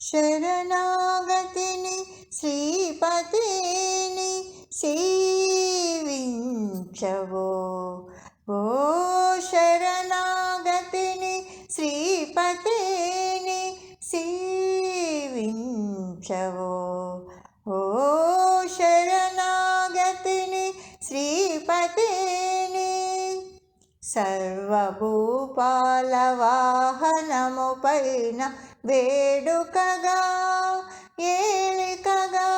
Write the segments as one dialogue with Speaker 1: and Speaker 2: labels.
Speaker 1: శరణాగతిని శ్రీపతిని సేవించవో. ఓ శరణాగతిని శ్రీపతిని సేవించవో. ఓ శరణాగతిని శ్రీపతిని సర్వభూపాల వాహనము పైన వేడుకగా ఏలికగా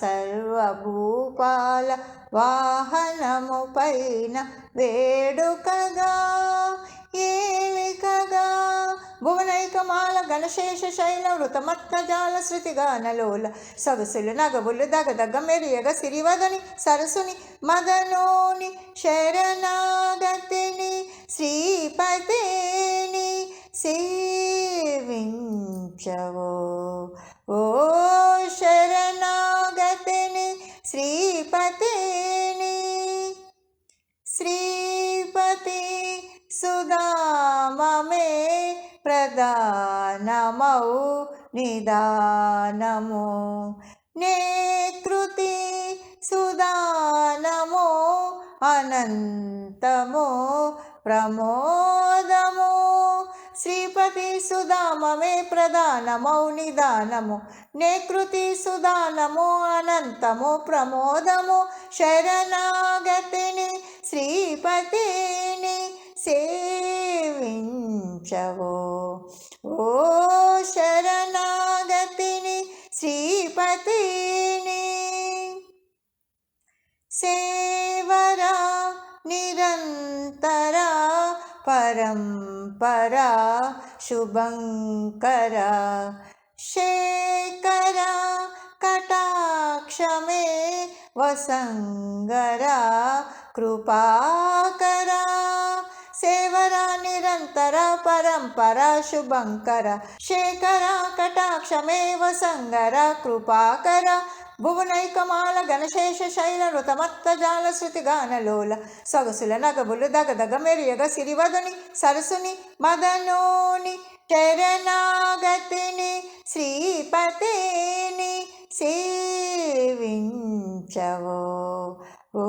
Speaker 1: సర్వభూపాల వాహనము పైన వేడుకగా ఏలికగా. భువనైకమాల గణశేష శైల వృతమత్కజాల శృతిగానలోల సొగసులు నగవులు దగదగ మెరియగ సిరివదని సరసుని మదనోని శరణాగతిని శ్రీపతిని शवो ओ शरणागतिनि श्रीपतिनि। श्रीपति सुदाम प्रदानमौ निदानमो। नेकृति सुदानमो अनन्तमो प्रमो। కృతి సుధామమే ప్రధానమౌ నిదానము నేకృతి సుధానము అనంతము ప్రమోదము. శరణాగతిని శ్రీపతిని సేవించవో. ఓ శరణాగతిని శ్రీపతిని परं परा शुभङ्करा शेखरा कटाक्षमे वसङ्गरा कृपाकरा सेवरा निरन्तर परम्परा शुभङ्कर शेखरा कटाक्षमेव मे वसङ्गरा భువనైకమాల గణశేష శైల రుతమత్తజాల శృతి గానలోల సొగసుల నగబులు దగదగ మెరియగ సిరివదుని సరసుని మదనోని శరణాగతిని శ్రీపతిని సేవించవో. ఓ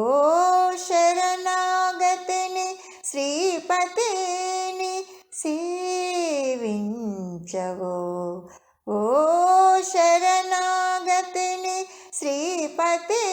Speaker 1: శరణాగతిని శ్రీపతిని సేవించవో. ఓ శరణ శ్రీపతి